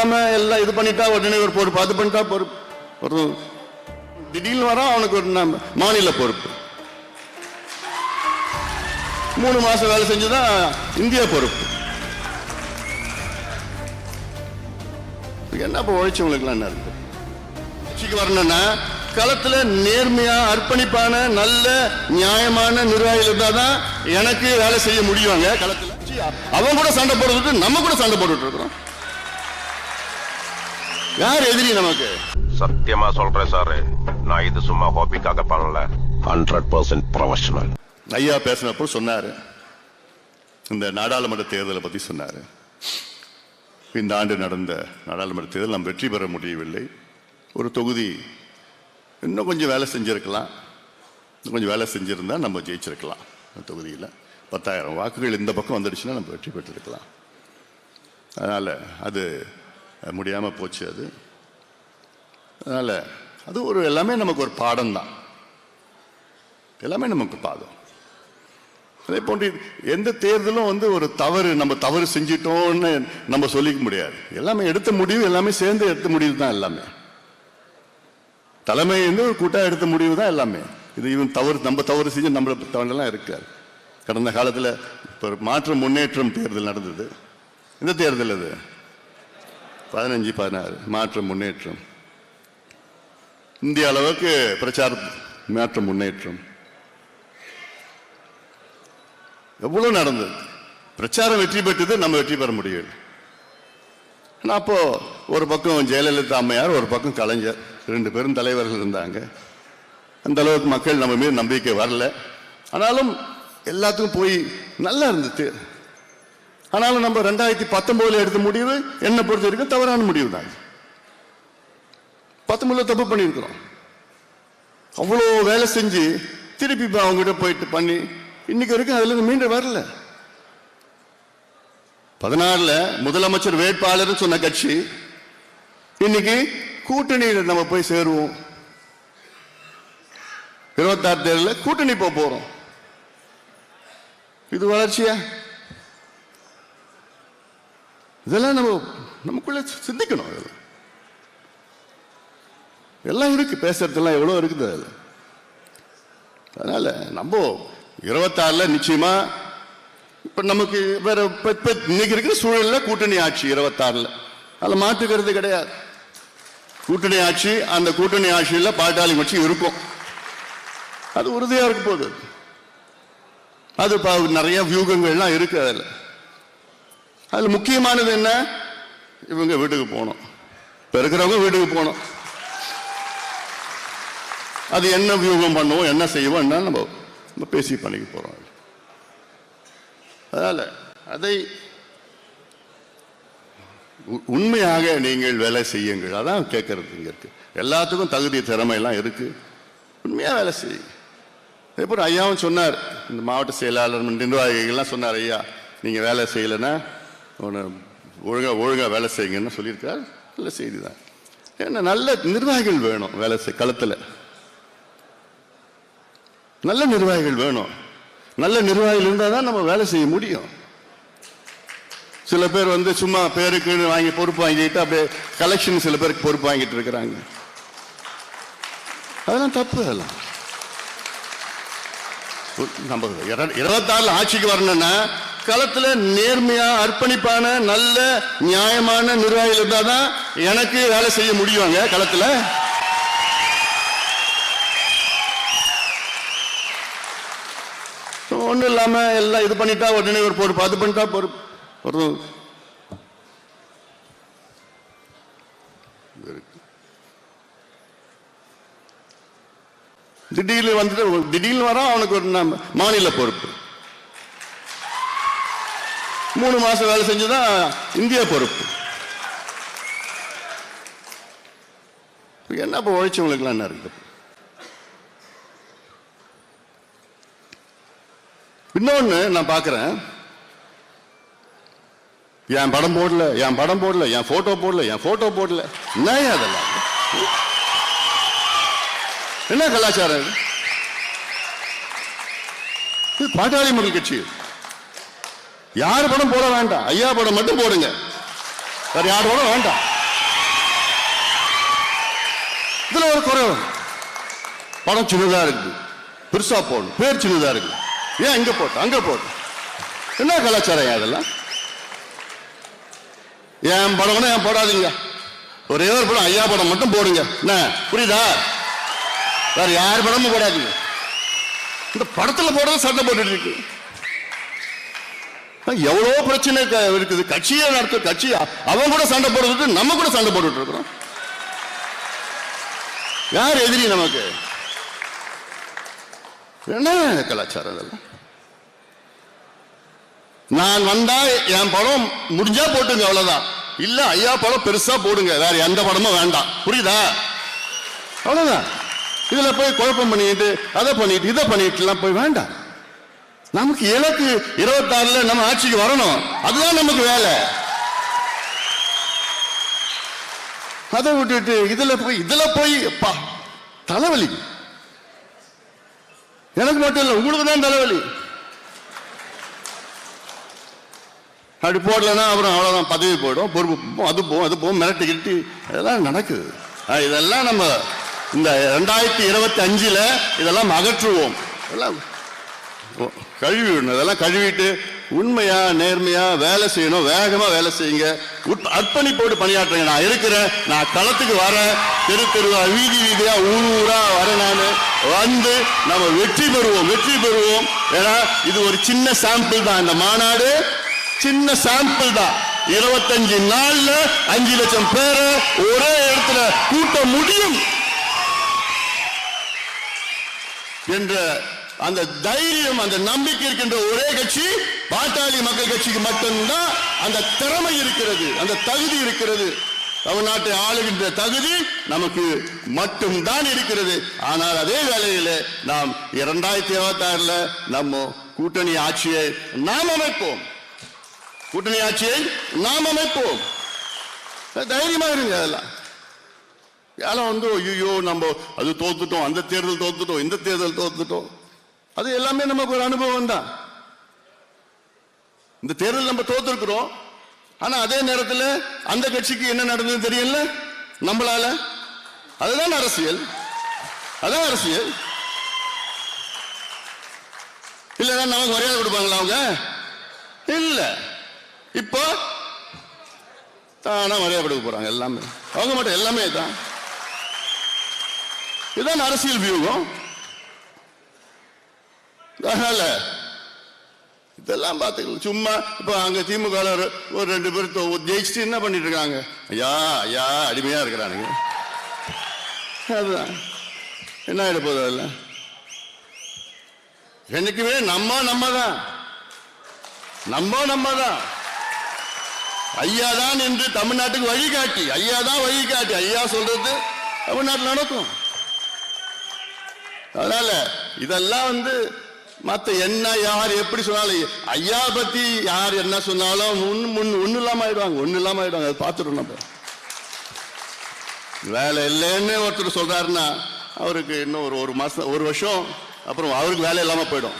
இல்லாம எல்லாம் இது பண்ணிட்டா உடனே ஒரு பொறுப்பு. அது பண்ணிட்டா பொறுப்பு. ஒரு திடீர்னு வரான் அவனுக்கு ஒரு மாநில பொறுப்பு. மூணு மாசம் வேலை செஞ்சுதான் இந்தியா பொறுப்பு. என்ன இப்போ உழைச்சவங்களுக்குலாம் என்ன இருக்கு? கட்சிக்கு வரணும்னா களத்துல நேர்மையா அர்ப்பணிப்பான நல்ல நியாயமான நிர்வாகிகள் இருந்தாதான் எனக்கு வேலை செய்ய முடியும் களத்துல. அவன் கூட சண்டை போடுறதுக்கு நம்ம கூட சண்டை போட்டுட்டு இருக்கிறோம். யார் எதிரி நமக்கு? சத்தியமா சொல்றேன் சாரு. நான் இது சும்மா ஹாபிக்காக பண்ணல. ஹண்ட்ரட் பர்சன்ட் ப்ரொஃபஷனல் ஐயா பேசினப்போ சொன்னாரு. இந்த நாடாளுமன்ற தேர்தலை பத்தி சொன்னாரு. இந்த ஆண்டு நடந்த நாடாளுமன்ற தேர்தல் நாம் வெற்றி பெற முடியவில்லை. ஒரு தொகுதி இன்னும் கொஞ்சம் வேலை செஞ்சிருக்கலாம். இன்னும் கொஞ்சம் வேலை செஞ்சிருந்தா நம்ம ஜெயிச்சிருக்கலாம். அந்த தொகுதியில் பத்தாயிரம் வாக்குகள் இந்த பக்கம் வந்துடுச்சுன்னா நம்ம வெற்றி பெற்றிருக்கலாம். அதனால் அது முடியாமல் போச்சு அது. அதனால் அது ஒரு எல்லாமே நமக்கு ஒரு பாடம் தான் எல்லாமே நமக்கு பாதம் அதே போன்று எந்த தேர்தலும் வந்து ஒரு தவறு நம்ம தவறு செஞ்சிட்டோம்னு நம்ம சொல்லிக்க முடியாது. எல்லாமே எடுத்த முடிவு எல்லாமே சேர்ந்து எடுத்த முடிவு தான் எல்லாமே. தலைமை வந்து ஒரு கூட்டாக எடுத்த முடிவு தான் எல்லாமே. இது இவன் தவறு நம்ம தவறு செஞ்சு நம்மளை தவறெல்லாம் இருக்காது. கடந்த காலத்தில் இப்போ மாற்று முன்னேற்றம் தேர்தல் நடந்தது. இந்த தேர்தல் அது? பதினஞ்சு பதினாறு மாற்றம் முன்னேற்றம். இந்திய அளவுக்கு பிரச்சார மாற்றம் முன்னேற்றம். எவ்வளவு நடந்தது? பிரச்சாரம் வெற்றி பெற்றது நம்ம வெற்றி பெற முடியல. ஆனா அப்போ ஒரு பக்கம் ஜெயலலிதா அம்மையார் ஒரு பக்கம் கலைஞர் ரெண்டு பேரும் தலைவர்கள் இருந்தாங்க. அந்த அளவுக்கு மக்கள் நம்ம மீது நம்பிக்கை வரல. ஆனாலும் எல்லாத்துக்கும் போய் நல்லா இருந்துச்சு. ஆனாலும் நம்ம ரெண்டாயிரத்தி பத்தொன்பதுல எடுத்த முடிவு என்ன பொறுத்த வரைக்கும் தவறான முடிவு தான் பத்தொன்பதுல தப்பு பண்ணியிருக்கிறோம். அவ்வளோ வேலை செஞ்சு திருப்பி இப்போ அவங்ககிட்ட போயிட்டு பண்ணி இன்னைக்கு வரைக்கும் அதுல இருந்து மீண்டும் வரல. பதினாறுல முதலமைச்சர் வேட்பாளர் சொன்ன கட்சி இன்னைக்கு கூட்டணியில் நம்ம போய் சேருவோம். இருபத்தாறு தேர்தலில் கூட்டணி போக போறோம். இது வளர்ச்சியா? இதெல்லாம் நம்ம நமக்குள்ள சிந்திக்கணும் இதெல்லாம் எல்லாம் இருக்கு பேசுறதுலாம் எவ்வளோ இருக்குது அதில். அதனால நம்ம இருபத்தாறுல நிச்சயமா இப்ப நமக்கு வேற இப்ப- இப்ப இன்னைக்கு இருக்கிற சூழல்ல கூட்டணி ஆட்சி இருபத்தாறுல. அதில் மாற்றுக்கிறது கிடையாது. கூட்டணி ஆட்சி அந்த கூட்டணி ஆட்சியில் பாட்டாளி கட்சி இருக்கும். அது உறுதியா இருக்க போகுது. அது நிறைய வியூகங்கள்லாம் இருக்கு அதுல. அதில் முக்கியமானது என்ன? இவங்க வீட்டுக்கு போகணும். இப்போ இருக்கிறவங்க வீட்டுக்கு போகணும். அது என்ன வியூகம் பண்ணுவோம் என்ன செய்வோம் என்ன நம்ம நம்ம பேசி பண்ணிக்க போகிறோம் அதனால் அதை உ- உண்மையாக நீங்கள் வேலை செய்யுங்கள். அதான் கேட்கறது இங்கே இருக்கு. எல்லாத்துக்கும் தகுதி திறமை எல்லாம் உண்மையாக வேலை செய்யுங்க அதே ஐயாவும் சொன்னார். இந்த மாவட்ட செயலாளர் நிர்வாகிகள்லாம் சொன்னார் ஐயா நீங்கள் வேலை செய்யலைன்னா ஒன்று ஒழுங்காக ஒழுங்கா வேலை செய்யுங்கன்னு சொல்லியிருக்கார் நல்ல செய்தி தான் ஏன்னா நல்ல நிர்வாகிகள் வேணும் வேலை செய் களத்தில். நல்ல நிர்வாகிகள் வேணும். நல்ல நிர்வாகிகள் இருந்தால் தான் நம்ம வேலை செய்ய முடியும். சில பேர் வந்து சும்மா பேருக்குன்னு வாங்கி பொறுப்பு வாங்கிட்டு அப்படியே கலெக்ஷன் சில பேருக்கு பொறுப்பு வாங்கிட்டு இருக்கிறாங்க. அதெல்லாம் தப்பு அதெல்லாம். நம்ம இருபத்தாறுல ஆட்சிக்கு வரணும்னா களத்துல நேர்மையா அர்ப்பணிப்பான நல்ல நியாயமான நிர்வாகிகள் இருந்தாதான் எனக்கு வேலை செய்ய முடியுவாங்க களத்துல. ஒண்ணும் இல்லாம எல்லாம் இது பண்ணிட்டா உடனே ஒரு பொறுப்பு அது பண்ணிட்டா பொறுப்பு ஒரு திடீர்னு வந்துட்டு திடீர்னு வரான் அவனுக்கு ஒரு நம்ம மாநில பொறுப்பு. மூணு மாசம் வேலை செஞ்சுதான் இந்தியா பொறுப்பு. என்ன இப்போ உழைச்சவங்களுக்குலாம் என்ன இருக்குது? இன்னொன்னு நான் பார்க்குறேன் என் படம் போடல என் படம் போடல என் ஃபோட்டோ போடல என் ஃபோட்டோ போடல. என்ன அதெல்லாம்? என்ன கலாச்சாரம் இது? பாட்டாளி மக்கள் கட்சி. யார் படம் போட வேண்டாம்? ஐயா படம் மட்டும் போடுங்க. வேற யார் படம் வேண்டாம். இதுல ஒரு குறை படம் சின்னதா இருக்கு பெருசா போடணும். பேர் சின்னதா இருக்கு ஏன் இங்க போட்டு? அங்க போட்டு. என்ன கலாச்சாரம் அதெல்லாம் என் படம்னா என் போடாதீங்க. ஒரே ஒரு படம் ஐயா படம் மட்டும் போடுங்க. என்ன? புரியுதா? வேற யார் படமும் போடாதீங்க. இந்த படத்துல போடுறது சண்டை போட்டுட்டு இருக்கு. எவ்வளவு பிரச்சனை இருக்குது. கட்சியை நடத்த கட்சி அவன் கூட சண்டை போட்டுட்டு நம்ம கூட சண்டை போட்டுட்டு இருக்கிறோம். யார் எதிரி நமக்கு? என்ன கலாச்சாரம் இதெல்லாம்? நான் வந்தா என் படம் முடிஞ்சா போட்டுங்க அவ்வளவுதான். இல்ல ஐயா படம் பெருசா போடுங்க. வேற எந்த படமும் வேண்டாம். புரியுதா? அவ்வளவுதான். இதுல போய் குழப்பம் பண்ணிட்டு அதை பண்ணிட்டு இதை பண்ணிட்டு எல்லாம் போய் வேண்டாம். நமக்கு இலக்கு இருபத்தாறுல நம்ம ஆட்சிக்கு வரணும். அதுதான் நமக்கு வேலை. அதை விட்டுட்டு இதுல போய் இதுல போய் அப்பா தலைவலி. எனக்கு மட்டும் இல்லை உங்களுக்கு தான் தலைவலி. அப்படி போடலன்னா அப்புறம் அவ்வளோதான் பதவி போயிடும் பொறுப்பு அது போகும் அது போகும் மிரட்டி கிட்டி இதெல்லாம் நடக்குது. இதெல்லாம் நம்ம இந்த ரெண்டாயிரத்தி இருபத்தி அஞ்சுல இதெல்லாம் அகற்றுவோம். எல்லாம் கழுவி விடணும். இதெல்லாம் கழுவிட்டு உண்மையா நேர்மையா வேலை செய்யணும். வேகமா வேலை செய்யுங்க. உட்- போட்டு பணியாற்றுங்க. நான் இருக்கிறேன் நான் களத்துக்கு வரேன் தெரு தெருவா வீதி வீதியா ஊர் ஊரா வரேன் நான் வந்து நம்ம வெற்றி பெறுவோம். வெற்றி பெறுவோம். ஏன்னா இது ஒரு சின்ன சாம்பிள் தான். இந்த மாநாடு சின்ன சாம்பிள் தான். இருபத்தஞ்சு நாள்ல அஞ்சு லட்சம் பேரை ஒரே இடத்துல கூட்ட முடியும் என்ற அந்த தைரியம் அந்த நம்பிக்கை இருக்கின்ற ஒரே கட்சி பாட்டாளி மக்கள் கட்சிக்கு மட்டும்தான் அந்த திறமை இருக்கிறது அந்த தகுதி இருக்கிறது. தமிழ்நாட்டை ஆளுகின்ற தகுதி நமக்கு மட்டும்தான் இருக்கிறது. ஆனால் அதே வேளையில் நாம் இரண்டாயிரத்தி இருபத்தி ஆறுல நம்ம கூட்டணி ஆட்சியை நாம் அமைப்போம். கூட்டணி ஆட்சியை நாம் அமைப்போம். தைரியமா இருங்க அதெல்லாம். யாரும் வந்து ஐயோ நம்ம அது தோத்துட்டோம் அந்த தேர்தல் தோத்துட்டோம் இந்த தேர்தல் தோத்துட்டோம். அது எல்லாமே நமக்கு ஒரு அனுபவம் தான். இந்த தேர்தல் நம்ம தோத்துருக்கிறோம். ஆனா அதே நேரத்தில் அந்த கட்சிக்கு என்ன நடந்தது தெரியல? நம்மளால. அதுதான் அரசியல். அதான் அரசியல். இல்லைன்னா நமக்கு மரியாதை கொடுப்பாங்களா அவங்க? இல்ல. இப்போ தானா மரியாதை கொடுக்க போறாங்க எல்லாமே. அவங்க மட்டும் எல்லாமே தான். இதுதான் அரசியல் வியூகம். அதனால இதெல்லாம் பார்த்துக்கலாம் சும்மா இப்போ அங்கே திமுக ஒரு- ரெண்டு பேர் ஜெயிச்சுட்டு என்ன பண்ணிட்டு இருக்காங்க ஐயா ஐயா அடிமையாக இருக்கிறானுங்க. அதுதான். என்ன ஆகிட போகுது அதில்? என்னைக்குமே நம்ம நம்ம தான் நம்ம நம்ம தான் ஐயா தான் என்று தமிழ்நாட்டுக்கு வழிகாட்டி ஐயா தான் வழிகாட்டி ஐயா சொல்றது தமிழ்நாட்டில் நடக்கும். அதனால இதெல்லாம் வந்து மத்த என்ன யார் எப்படி சொன்னாலும் ஐயா பத்தி யார் என்ன சொன்னாலும் முன் ஒண்ணு இல்லாம ஆயிடுவாங்க ஒன்னு இல்லாம ஆயிடுவாங்க. அதை பார்த்துட்டோம் நம்ம. வேலை இல்லைன்னு ஒருத்தர் சொல்றாருன்னா அவருக்கு இன்னும் ஒரு ஒரு மாசம் ஒரு வருஷம் அப்புறம் அவருக்கு வேலை இல்லாம போயிடும்.